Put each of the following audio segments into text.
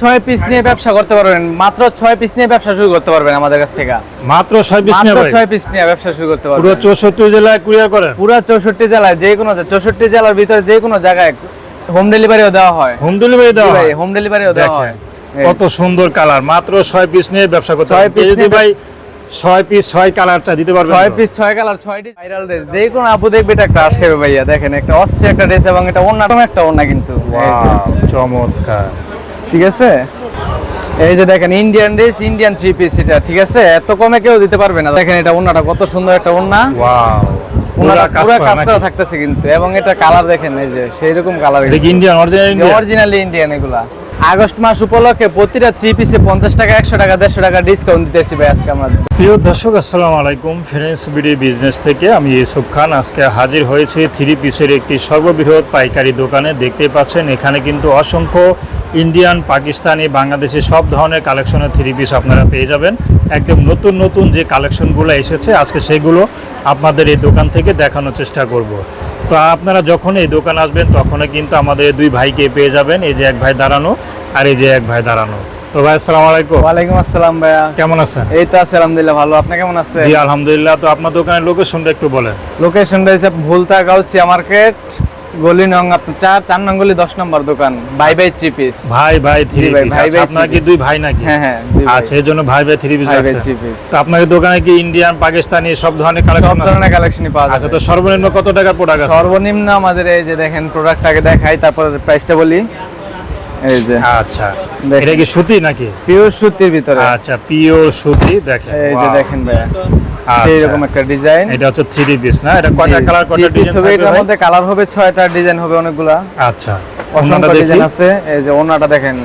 ছয় পিস নিয়ে ব্যবসা করতে পারবেন। মাত্র ছয় পিস নিয়ে ব্যবসা শুরু করতে পারবেন আমাদের কাছ থেকে। মাত্র ছয় পিস নিয়ে ছয় পিস নিয়ে ব্যবসা শুরু করতে পুরো চৌষট্টি জেলায় কুরিয়ার করেন পুরো চৌষট্টি জেলায় যে কোনো চৌষট্টি জেলার ভিতরে যে কোনো জায়গায় হোম ডেলিভারিও দেওয়া হয়। হোম ডেলিভারি দেওয়া হয়? হোম ডেলিভারিও দেওয়া হয়। কত সুন্দর কালার মাত্র ছয় পিস নিয়ে ব্যবসা করতে ছয় piece যদি ভাই ছয় পিস ছয় কালারটা দিতে পারবেন ছয় পিস ছয় কালার ছয়টি ভাইরাল ড্রেস যে কোনো আপু দেখবে এটা ক্রাশ খাবে ভাইয়া। দেখেন একটা অস্থির একটা ড্রেস এবং এটা অন্যরকম একটা ওন্না কিন্তু। চমৎকার। ঠিক আছে? এই যে দেখেন Indian dress Indian three piece এটা ঠিক আছে? এত কমে কেউ দিতে পারবে না। দেখেন এটা ওন্নাটা কত সুন্দর একটা ওন্না ওয়াও ওনারা পুরো কাজ করা থাকতেছে কিন্তু এবং এটা কালার দেখেন এই যে সেই রকম colour Indian original originally Indian এগুলা। আগস্ট মাস উপলক্ষে প্রতিটা থ্রি পিসে পঞ্চাশ টাকা একশো টাকা দেড়শো টাকা ডিসকাউন্ট দিতেছি ভাই আজকে আমরা প্রিয় দর্শক আসসালামু আলাইকুম। ফিনান্স বিডি বিজনেস থেকে আমি ইউসুফ খান। আজকে হাজির হয়েছি থ্রি পিসের একটি সর্ববৃহৎ পাইকারি দোকানে। দেখতে পাচ্ছেন এখানে কিন্তু অসংখ্য ইন্ডিয়ান পাকিস্তানি বাংলাদেশি সব ধরনের কালেকশনের থ্রি পিস আপনারা পেয়ে যাবেন। একদম নতুন নতুন যে কালেকশনগুলো এসেছে আজকে সেগুলো আপনাদের এই দোকান থেকে দেখানোর চেষ্টা করব। তো আপনারা যখন এই দোকান আসবেন তখনই কিন্তু আমাদের দুই ভাইকে পেয়ে যাবেন এই যে এক ভাই দাঁড়ানো আর এই যে এক ভাই দাঁড়ানো। তো ভাই আসসালামু আলাইকুম। ওয়ালাইকুম আসসালাম ভাইয়া। কেমন আছেন? এই তো আছে আলহামদুলিল্লাহ ভালো। আপনি কেমন আছেন? জি আলহামদুলিল্লাহ। তো আপনার দোকানের লোকেশনটা একটু বলেন। লোকেশনটা হচ্ছে ভুলতা গাউসিয়া মার্কেট গলি নং আপনার চার চার নং গলি দশ নম্বর দোকান বাই বাই থ্রি পিস ভাই ভাই থ্রি ভাই, ভাই ভাই আপনার কি দুই ভাই নাকি? হ্যাঁ হ্যাঁ। আচ্ছা এই জন্য ভাই ভাই থ্রি পিস আছে। তো আপনার দোকানে কি ইন্ডিয়ান পাকিস্তানি সব ধরনের সব কালেকশন আছে? ধরনের কালেকশনই পাওয়া আচ্ছা তো সর্বনিম্ন কত টাকা প্রোডাক্ট আছে? সর্বনিম্ন আমাদের এই যে দেখেন প্রোডাক্ট আগে দেখাই তারপর প্রাইসটা বলি। এই যে। আচ্ছা। এটা কি সুতি নাকি? পিওর সুতির ভিতরে। আচ্ছা পিওর সুতি দেখেন। এই যে দেখেন ভাইয়া আচ্ছা। সেই রকম একটা ডিজাইন এটা হচ্ছে থ্রি পিস না? এটা কয়টা কালার কয়টা ডিজাইন হবে এটার মধ্যে? কালার হবে ছয়টা ডিজাইন হবে অনেকগুলা। আচ্ছা। অসংখ্য ডিজাইন আছে। এই যে ওনাটা দেখেন।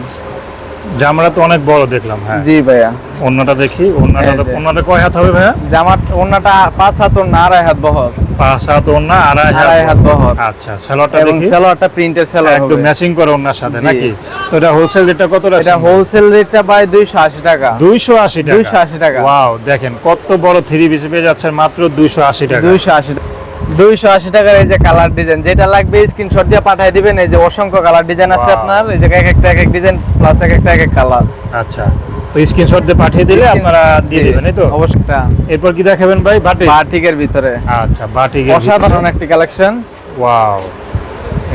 জামাটা তো অনেক বড় দেখলাম হ্যাঁ। জি ভাইয়া। অন্যটা দেখি অন্যটা অন্যটা কয় হাত হবে ভাইয়া? জামার ওনাটা পাঁচ হাত ওনা আড়াই হাত বহর। পাঁচ হাত অন্য আড়াই আড়াই হাত বহর। আচ্ছা স্যালোটা দেখি। সেলোয়ারটা প্রিন্টের সেলোয়ার একটু ম্যাচিং করে ওনার সাথে নাকি? তো এটা হোলসেল রেটটা কত এটা হোলসেল রেটটা ভাই দুইশো আশি টাকা। 280 টাকা। 280 টাকা। ওয়াও দেখেন কত বড় থ্রি পিস পেয়ে যাচ্ছেন মাত্র 280 টাকা। দুইশো আশি দুইশো আশি টাকার এই যে কালার ডিজাইন যেটা লাগবে স্ক্রিনশট দিয়ে পাঠিয়ে দিবেন। এই যে অসংখ্য কালার ডিজাইন আছে আপনার। এই যে এক একটা এক এক ডিজাইন প্লাস এক একটা এক এক কালার আচ্ছা। তো স্ক্রিনশট দিয়ে পাঠিয়ে দিলে আপনারা দিয়ে দিবেন এই তো? অবশ্যই। এরপর কি দেখাবেন ভাই? বাটি বাটিকের ভিতরে। আচ্ছা বাটি অসাধারণ একটি কালেকশন ওয়াও।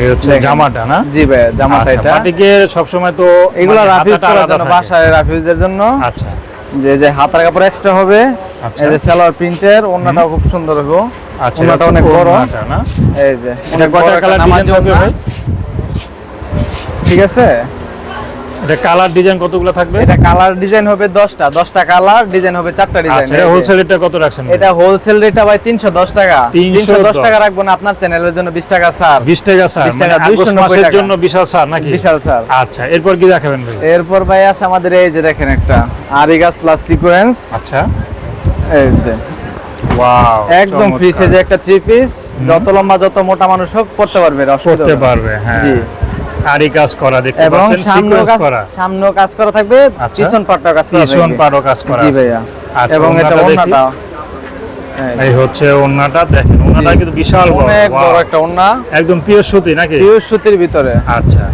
এই হচ্ছে জামাটা না? জি ভাই জামাটা আচ্ছা, এটা। বাটিকে সবসময় তো এগুলো মানে হাতাটা করার জন্য বাসায় রাফিউজের জন্য। আচ্ছা। যে যে হাতার কাপড় এক্সট্রা হবে আচ্ছা। এই যে সালোয়ার প্রিন্টের ওন্নাটাও খুব সুন্দর হবে। আচ্ছা ওন্নাটা অনেক বড়। না? এই যে অনেক বড় কালার ডিজাইন। ভাই। ঠিক আছে? এটা কালার ডিজাইন কতগুলো থাকবে? এটা কালার ডিজাইন হবে 10টা 10টা কালার ডিজাইন হবে 4টা ডিজাইন আচ্ছা হোলসেল রেটটা কত রাখছেন এটা হোলসেল রেটটা ভাই 310 টাকা। 310 310 টাকা রাখব না আপনার চ্যানেলের জন্য 20 টাকা স্যার 20 টাকা স্যার 20 টাকা, মানে 290 মাসের টাকা। জন্য বিশাল স্যার নাকি? বিশাল স্যার আচ্ছা এরপর কি দেখাবেন ভাই? এরপর ভাই আছে আমাদের এই যে দেখেন একটা আরিগাস প্লাস সিকোয়েন্স আচ্ছা। এই যে। ওয়াও একদম ফ্রি সাইজে একটা থ্রি পিস যত লম্বা যত মোটা মানুষ হোক পড়তে পারবে না। পারবে হ্যাঁ। জি। আরি কাজ করা দেখতে পাচ্ছেন সিকোয়েন্স কাজ করা। সামনেও কাজ করা থাকবে আচ্ছা। পিছন পাটটাও কাজ করা পিছন পাটও কাজ করা জি। ভাইয়া। আচ্ছা, এবং এটা ওন্নাটা এই হচ্ছে ওন্নাটা দেখেন ওন্নাটা কিন্তু বিশাল বড় অনেক বড় একটা ওন্না। একদম পিওর সুতি নাকি? পিওর সুতির ভিতরে। আচ্ছা।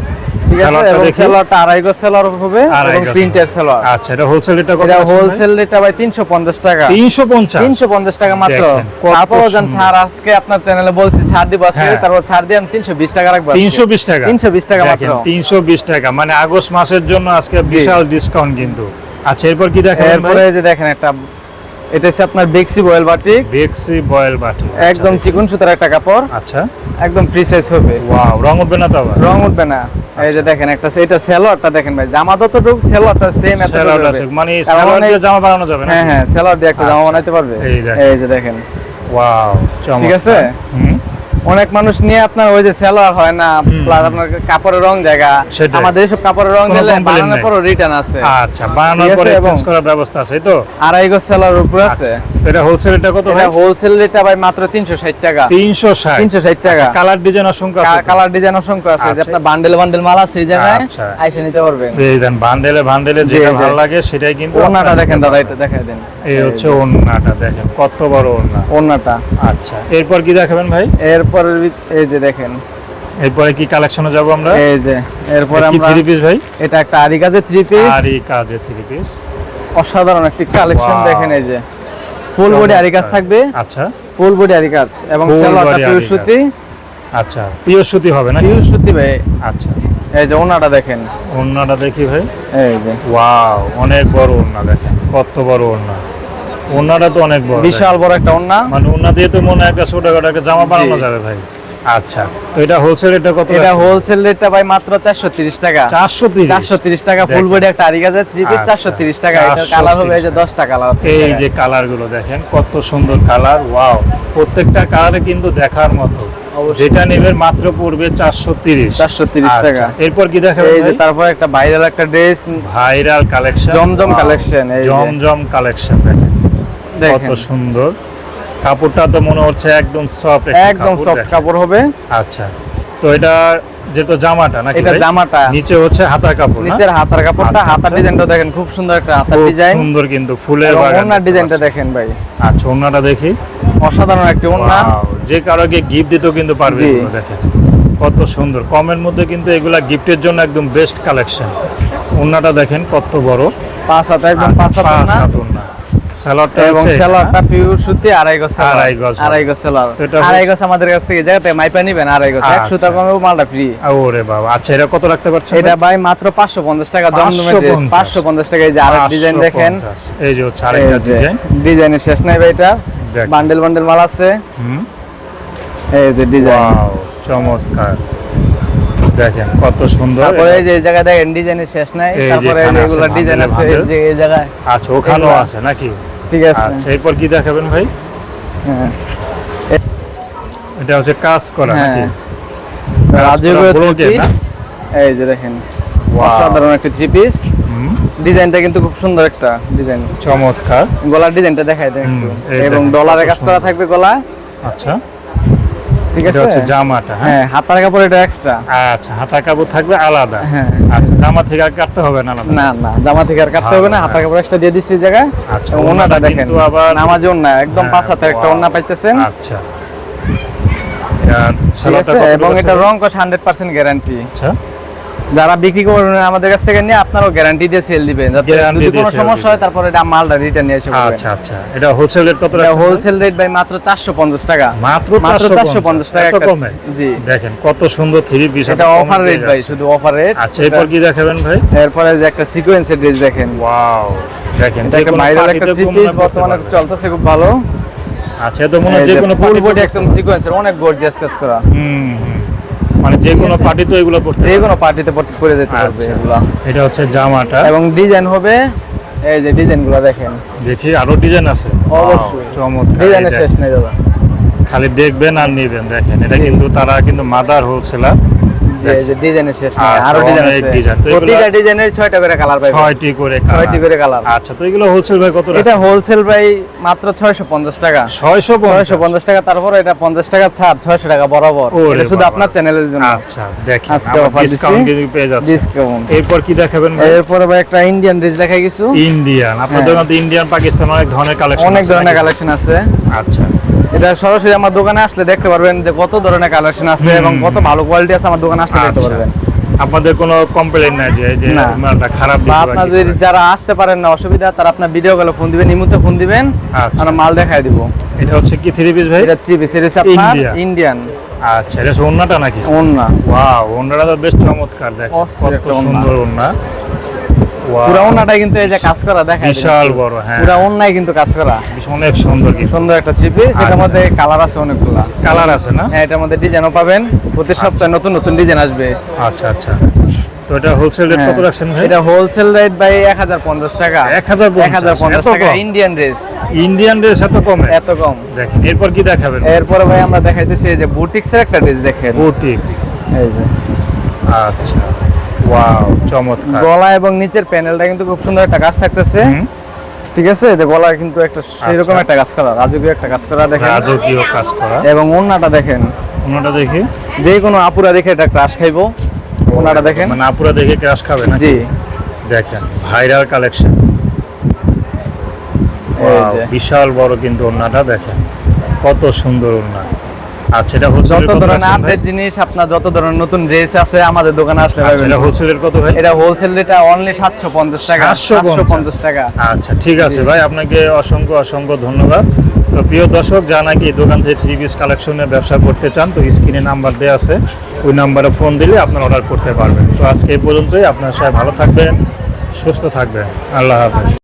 ঠিক আছে এবং দেখি। আড়াই গজ সেলোয়ার হবে এবং প্রিন্টের সেলোয়ার আচ্ছা এটা হোলসেল রেটটা কত এটা হোলসেল রেটটা ভাই 350 টাকা। 350 350 টাকা মাত্র। দেখেন, আজকে আপনার চ্যানেলে বলছি ছাড় দিব আজকে হ্যাঁ। তারপর ছাড় দিয়ে আমি 320 টাকা রাখব আজকে। 320 টাকা? 320 টাকা মাত্র। দেখেন 320 টাকা। মানে আগস্ট মাসের জন্য আজকে বিশাল ডিসকাউন্ট কিন্তু। আচ্ছা এরপর কি দেখাবেন এরপরে যে দেখেন একটা এটা হচ্ছে আপনার বেক্সি বয়েল বাটি বেক্সি বয়েল বাটি একদম চিকন সুতার একটা কাপড়। আচ্ছা। একদম ফ্রি সাইজ হবে। ওয়াও রং উঠবে না তো আবার? রং উঠবে না। এই যে দেখেন একটা এটা সেলোয়ারটা দেখেন ভাই জামা যতটুকু সেলোয়ারটা সেম এত মানে সেলোয়ার দিয়ে জামা বানানো যাবে না হ্যাঁ হ্যাঁ সেলোয়ার দিয়ে একটা জামা বানাতে বানাইতে পারবে। এই এই যে দেখেন। ওয়াও ঠিক আছে? হুম। অনেক মানুষ নিয়ে আপনার ওই যে সেলোয়ার হয় না প্লাস আপনার কাপড়ের রং জায়গা। আমাদের এসব কাপড়ের রং গেলে বানানোর। পরও রিটার্ন আছে। আচ্ছা বানানোর পরে এবং- চেঞ্জ করার ব্যবস্থা আছে তো? আড়াই গজ সেলোয়ার উপর আছে। এটা হোলসেল এটা কত ভাই? এটা হোলসেল রেটটা ভাই মাত্র 360 টাকা। 360 360 টাকা। কালার ডিজাইন অসংখ্য আছে কালার ডিজাইন অসংখ্য আছে। যে আচ্ছা। আপনার বান্ডেল বান্ডেল মাল আছে এই জায়গায় আচ্ছা। আইসে নিতে পারবেন। এই দেন বান্ডেলে বান্ডেলে যেটা ভালো লাগে সেটাই কিন্তু ওনাটা দেখেন দাদা এটা দেখাই দেন। এই হচ্ছে ওনাটা দেখেন কত বড় ওন্না ওনাটা আচ্ছা এরপর কি দেখাবেন ভাই? এরপর এই যে দেখেন। এরপরে কি কালেকশনে যাব আমরা? এই যে এরপরে আমরা থ্রি পিস ভাই? এটা একটা আরি কাজের থ্রি পিস আর কাজে থ্রি পিস অসাধারণ একটি কালেকশন দেখেন এই যে। ফুল বডি আরি কাজ থাকবে। আচ্ছা। ফুল বডি আরি কাজ এবং সেলোয়ারটা পিওর সুতি। আচ্ছা পিওর সুতি হবে না পিওর সুতি ভাই। আচ্ছা। এই যে ওনাটা দেখেন। ওড়নাটা দেখি ভাই। এই যে। ওয়াও অনেক বড় ওড়না দেখেন। কত বড় ওড়না। ওড়নাটা তো অনেক বড় বিশাল বড় একটা ওনা মানে ওড়না দিয়ে তো মনে একটা ছোটখাটো একটা জামা বানানো যাবে ভাই। আচ্ছা। তো এটা হোলসেল এটা কত এটা হোলসেল রেটটা ভাই মাত্র চারশো তিরিশ টাকা। চারশো তিরিশ? চারশো তিরিশ টাকা ফুল বডি একটা আরি পিস আচ্ছা। চারশো তিরিশ টাকা। এটা কালার হবে এই যে দশটা কালার আছে। এই যে কালারগুলো দেখেন কত সুন্দর কালার ওয়াও প্রত্যেকটা কালারে কিন্তু দেখার মতো। যেটা নেবেন মাত্র পড়বে চারশো তিরিশ। 430 টাকা। এরপর কি দেখাবেন এই যে তারপর একটা ভাইরাল একটা ড্রেস ভাইরাল কালেকশন জমজম কালেকশন এই জমজম কালেকশন দেখেন। কত সুন্দর। কাপড়টা তো মনে হচ্ছে একদম সফট একদম সফট কাপড় হবে। আচ্ছা। তো এটা যেটা জামাটা নাকি এটা জামাটা। নিচে হচ্ছে হাতার কাপড় না? নিচের হাতার কাপড়টা আচ্ছা, হাতার আচ্ছা। ডিজাইনটা দেখেন খুব সুন্দর একটা হাতার ডিজাইন। সুন্দর কিন্তু ফুলের বাগান ওনার ডিজাইনটা দেখেন ভাই। আচ্ছা ওনাটা দেখি। অসাধারণ একটি ওনা যে কারোকে গিফট দিতেও কিন্তু পারবে দেখেন। কত সুন্দর। কমের মধ্যে কিন্তু এগুলা গিফটের জন্য একদম বেস্ট কালেকশন ওন্নাটা দেখেন কত বড়। পাঁচ হাত একদম পাঁচ হাত পাঁচ স্যালাডটা এবং হচ্ছে পিওর সুতি আড়াই গজ আড়াই গজ আড়াই গজ সেলার আড়াই গজ আমাদের কাছ থেকে জায়গাতে মাইপা নিবেন আড়াই গজ। আচ্ছা। একশো টাকা কমেও মালটা ফ্রি ওরে বাবা। আচ্ছা এটা কত রাখতে পারছেন এটা ভাই? মাত্র পাঁচশো পঞ্চাশ টাকা জমজমের ড্রেস 550 পাঁচশো পঞ্চাশ টাকা এই যে আরেক ডিজাইন দেখেন। এই যে হচ্ছে আরেকটা ডিজাইন ডিজাইনের শেষ নাই ভাই এটা। বান্ডেল বান্ডেল মাল আছে। হুম। এই যে ডিজাইন চমৎকার। দেখেন কত সুন্দর। তারপরে এই যে এই জায়গায় দেখেন ডিজাইনের শেষ নাই। তারপরে এগুলা ডিজাইন আছে এই যে এই জায়গায়। আচ্ছা ওখানেও আছে নাকি? ঠিক আছে। আচ্ছা এরপর কি দেখাবেন ভাই? হ্যাঁ। এটা হচ্ছে কাজ করা নাকি? হ্যাঁ রাজীবের থ্রি পিস এই যে দেখেন অসাধারণ একটা থ্রি পিস ডিজাইনটা কিন্তু খুব সুন্দর একটা ডিজাইন। চমৎকার। গলার ডিজাইনটা দেখাই দেন একটু। এবং ডলারে কাজ করা থাকবে গলা আচ্ছা। ঠিক এটা আছে? হচ্ছে জামাটা হ্যাঁ? হ্যাঁ হাতার কাপড় এটা এক্সট্রা আচ্ছা হাতার কাপড় থাকবে আলাদা? হ্যাঁ। আচ্ছা জামা থেকে আর কাটতে হবে না আলাদা? না না জামা থেকে আর কাটতে হবে না হাতার কাপড় এক্সট্রা দিয়ে দিচ্ছি জায়গায়। আচ্ছা ওনাটা দেখেন কিন্তু আবার নামাজ ওনা একদম হ্যাঁ, পাঁচ হাতের একটা. ওনা পাইতেছেন। আচ্ছা। এবং এটা রং কষ হান্ড্রেড পার্সেন্ট গ্যারান্টি আচ্ছা। যারা বিক্রি করবেন আমাদের কাছ থেকে নিয়ে আপনারাও গ্যারান্টি দিয়ে সেল দিবেন। যাতে যদি কোনো সমস্যা হয় তারপরে এটা মালটা রিটার্ন নিয়ে এসে আচ্ছা আচ্ছা। এটা হোলসেল রেট কত এটা হোলসেল রেট ভাই মাত্র চারশো পঞ্চাশ টাকা। মাত্র মাত্র 450 450 টাকা একটা- কমে? জি। দেখেন কত সুন্দর থ্রি পিস এটা অফার রেট ভাই শুধু অফার রেট আচ্ছা এরপর কি দেখাবেন ভাই? এরপরে যে একটা সিকোয়েন্সের ড্রেস দেখেন। ওয়াও দেখেন এটা যে একটা থ্রি পিস বর্তমানে চলতেছে খুব ভালো। আচ্ছা এটা মনে হয় যে কোনো ফুল বডি একদম সিকোয়েন্সের অনেক গর্জিয়াস কাজ করা। হুম। মানে যে কোনো আছে? পার্টি তো এগুলো পড়তে যে কোনো পার্টিতে পরে যেতে পারবে এগুলো। এটা হচ্ছে জামাটা। এবং ডিজাইন হবে এই যে ডিজাইনগুলা দেখেন। দেখি আরও ডিজাইন আছে? অবশ্যই। চমৎকার। ডিজাইনের শেষ নেই দাদা। খালি দেখবেন আর নেবেন দেখেন। এটা কিন্তু তারা কিন্তু মাদার হোলসেলার। যে যে ডিজাইনের শেষ নেই আরও ডিজাইন আছে। design। তো এগুলা- প্রতিটা ডিজাইনের ছয়টা করে কালার পাবে ছয়টি করে ছয়টি করে কালার আচ্ছা তো এগুলো হোলসেল ভাই কত এটা হোলসেল প্রাই মাত্র ছয়শো পঞ্চাশ টাকা। তারপরে এটা ছাড় ছয়শো টাকা বরাবর। এটা শুধু আপনার চ্যানেলের জন্য। আচ্ছা দেখেন আজকে আবার ডিসকাউন্ট কিন্তু পেয়ে যাচ্ছে। ডিসকাউন্ট এরপর কি দেখাবেন ভাই? এরপরে ভাই একটা ইন্ডিয়ান ড্রেস দেখাই কিছু। ইন্ডিয়ান আপনাদের। মধ্যে ইন্ডিয়ান পাকিস্তান অনেক ধরনের কালেকশন অনেক ধরনের কালেকশন আছে। আচ্ছা। এটা সরাসরি আমার দোকানে আসলে দেখতে পারবেন যে কত ধরনের কালেকশন আছে এবং কত ভালো কোয়ালিটি আছে আমার দোকানে আসলে দেখতে আচ্ছা। পারবেন। আপনাদের কোনো কমপ্লেইন নাই যে না। মালটা খারাপ বা যদি যারা আসতে পারেন না অসুবিধা তারা আপনার ভিডিও কলে ফোন দিবেন ইমুতে ফোন দিবেন আচ্ছা। আমরা মাল দেখাই দিব। এটা হচ্ছে কি থ্রি পিস ভাই? এটা চিপ এটা হচ্ছে আপনার ইন্ডিয়ান আচ্ছা এটা ওন্নাটা নাকি? ওন্না ওয়াও ওন্নাটা তো বেশ চমৎকার দেখ কত সুন্দর ওন্না পুরা ওন্নাটাই কিন্তু এই যে কাজ করা দেখাই বিশাল বড় হ্যাঁ। পুরা ওন্নাই কিন্তু কাজ করা। অনেক সুন্দর কি সুন্দর একটা আচ্ছা। সেটার মধ্যে কালার আছে অনেকগুলা। কালার আছে না? হ্যাঁ এটার মধ্যে ডিজাইনও পাবেন। প্রতি সপ্তাহে নতুন নতুন ডিজাইন আসবে। আচ্ছা আচ্ছা। তো এটা হোলসেল রেট হ্যাঁ, কত রাখছেন ভাই? এটা হোলসেল রেট ভাই এক হাজার পঞ্চাশ টাকা। 1050 এক হাজার পঞ্চাশ টাকা ইন্ডিয়ান ড্রেস ইন্ডিয়ান ড্রেস এত কমে? এত কম। দেখেন এরপর কি দেখাবেন? এরপরে ভাই আমরা দেখাইতেছি এই যে বুটিক্সের একটা ড্রেস দেখেন। বুটিক্স এই যে। আচ্ছা। ওয়াও চমৎকার। গলা এবং নিচের প্যানেলটা কিন্তু খুব সুন্দর একটা কাজ থাকতেছে। ঠিক আছে? যে গলার কিন্তু একটা সেরকম আচ্ছা। একটা কাজ করা রাজকীয় একটা কাজ করা দেখেন। রাজকীয় কাজ করা। এবং ওন্নাটা দেখেন। ওনাটা দেখি। যে কোনো আপুরা দেখে এটা ক্রাশ খাইবো। ওনাটা দেখেন। মানে আপুরা দেখে ক্রাশ খাবে না জি। দেখেন ভাইরাল কালেকশন। বিশাল বড় কিন্তু ওন্নাটা দেখেন। কত সুন্দর ওন্না। আচ্ছা এটা হোলসেল যত ধরনের আপডেট জিনিস আপনার যত ধরনের নতুন ড্রেস আছে আমাদের দোকানে আসলে পাবেন এটা হোলসেলের কত ভাই? এটা হোলসেল অনলি সাতশো পঞ্চাশ টাকা 750 সাতশো পঞ্চাশ টাকা। আচ্ছা ঠিক আছে ভাই আপনাকে অসংখ্য অসংখ্য ধন্যবাদ। তো প্রিয় দর্শক যা নাকি দোকান থেকে থ্রি পিস কালেকশনের ব্যবসা করতে চান তো স্ক্রিনে নাম্বার দেওয়া আছে। ওই নাম্বারে ফোন দিলে আপনার অর্ডার করতে পারবেন। তো আজকে এই পর্যন্তই আপনার সাথে ভালো থাকবেন সুস্থ থাকবেন। আল্লাহ হাফেজ।